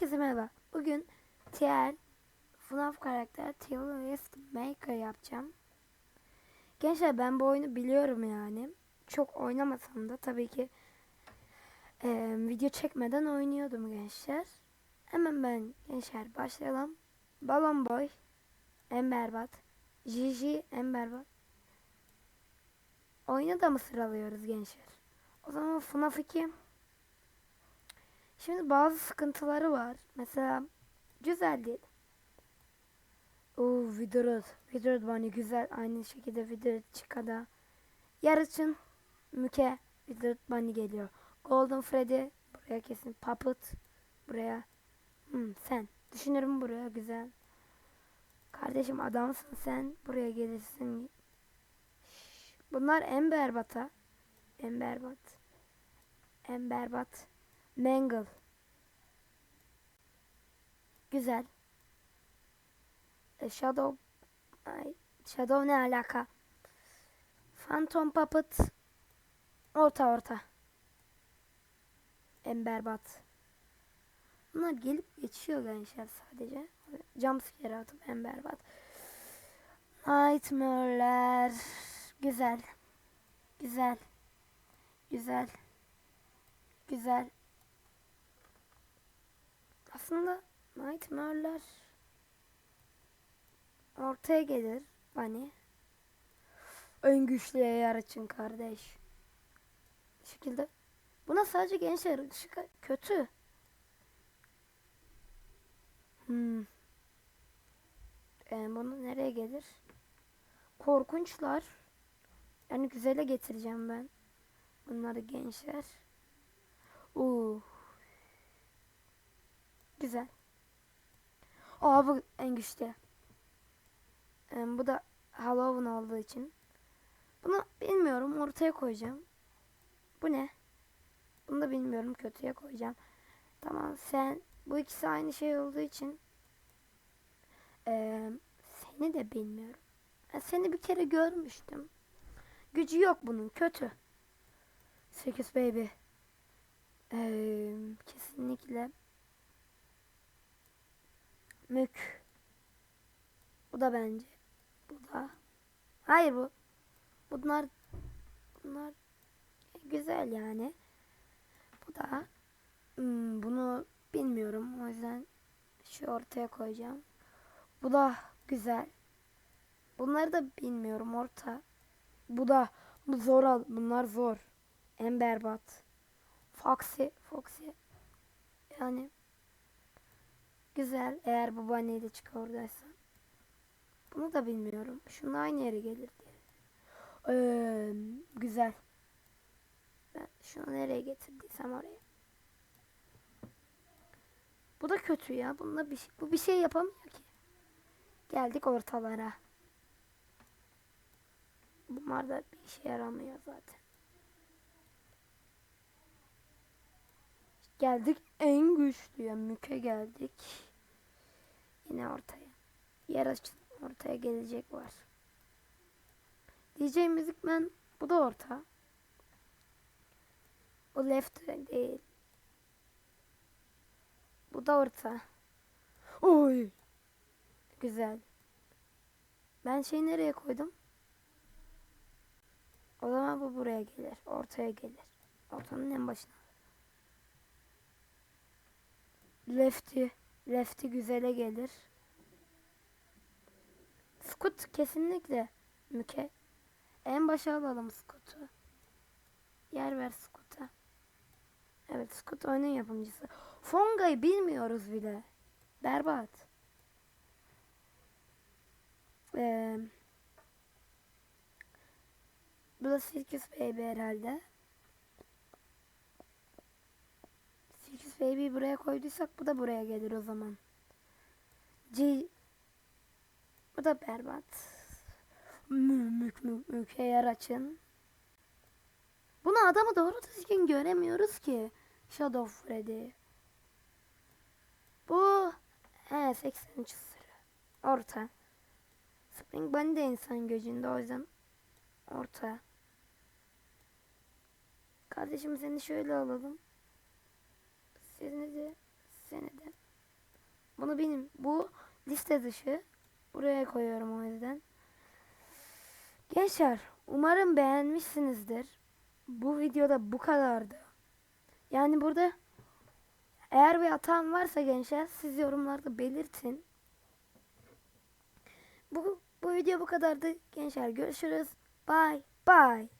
Herkese merhaba. Bugün TL FNAF karakter Terrorist Maker yapacağım. Gençler ben bu oyunu biliyorum yani. Çok oynamasam da tabii ki eee, video çekmeden oynuyordum gençler. Hemen ben gençler başlayalım. Balon Boy en berbat. Gigi en berbat. Oyunu da mı sıralıyoruz gençler? O zaman FNAF 2 Şimdi bazı sıkıntıları var. Mesela güzel değil. Oo Widred. Widred Bunny güzel. Aynı şekilde Widred Chicka'da. Yarışın Müke Widred Bunny geliyor. Golden Freddy buraya kesin. Puppet buraya. Hmm, sen. Düşünürüm buraya güzel. Kardeşim adamsın sen. Buraya gelirsin. Bunlar en berbata. En berbat. En berbat. Mangle. Güzel. E, Shadow ay, Shadow ne alaka? Phantom Puppet orta orta. En. Bunlar gelip geçiyor gençler sadece. Jumpscare atıp en berbat. Nightmare'ler. Güzel. Güzel. Güzel. Güzel. Aslında Nightmare'ler ortaya gelir Bunny. En güçlü ayar için kardeş. Bu şekilde. Buna sadece gençler kötü. Hmm. Ee, bunu nereye gelir? Korkunçlar. Yani güzele getireceğim ben. Bunları gençler. Uuu. Güzel. Aa bu en güçlü. Ee, bu da Halloween olduğu için. Bunu bilmiyorum ortaya koyacağım. Bu ne? Bunu da bilmiyorum kötüye koyacağım. Tamam sen bu ikisi aynı şey olduğu için ee, seni de bilmiyorum. Ben seni bir kere görmüştüm. Gücü yok bunun kötü. 8 baby. Ee, kesinlikle Mük. Bu da bence. Bu da. Hayır bu. Bunlar bunlar güzel yani. Bu da hmm, bunu bilmiyorum. O yüzden şu ortaya koyacağım. Bu da güzel. Bunları da bilmiyorum orta. Bu da bu zor al. Bunlar zor. En berbat. Foxy, Foxy. Yani Güzel eğer bu baneyle çık oradaysa. Bunu da bilmiyorum. Şunun aynı yere gelir diye. Ee, güzel. Ben şunu nereye getirdiysem oraya. Bu da kötü ya. Bunda bir şey, bu bir şey yapamıyor ki. Geldik ortalara. Bunlar da bir işe yaramıyor zaten. Geldik en güçlüye müke geldik. Yine ortaya. Yer açın ortaya gelecek var. DJ Müzikmen bu da orta. Bu left değil. Bu da orta. Oy. Güzel. Ben şeyi nereye koydum? O zaman bu buraya gelir. Ortaya gelir. Ortanın en başına. Lefty. Lefty güzele gelir. Scoot kesinlikle müke. En başa alalım Scoot'u. Yer ver Scoot'a. Evet Scoot oyunun yapımcısı. Fonga'yı bilmiyoruz bile. Berbat. Ee, bu da Circus Baby herhalde. Baby'yi buraya koyduysak bu da buraya gelir o zaman. C bu da berbat. Mük mük mük yer açın. Bunu adamı doğru düzgün göremiyoruz ki. Shadow Freddy. Bu he 83 sıra. Orta. Spring Bunny de insan gözünde o yüzden orta. Kardeşim seni şöyle alalım. Seni de seni de onu benim. Bu liste dışı. Buraya koyuyorum o yüzden. Gençler umarım beğenmişsinizdir. Bu videoda bu kadardı. Yani burada eğer bir hatam varsa gençler siz yorumlarda belirtin. Bu, bu video bu kadardı. Gençler görüşürüz. Bye bye.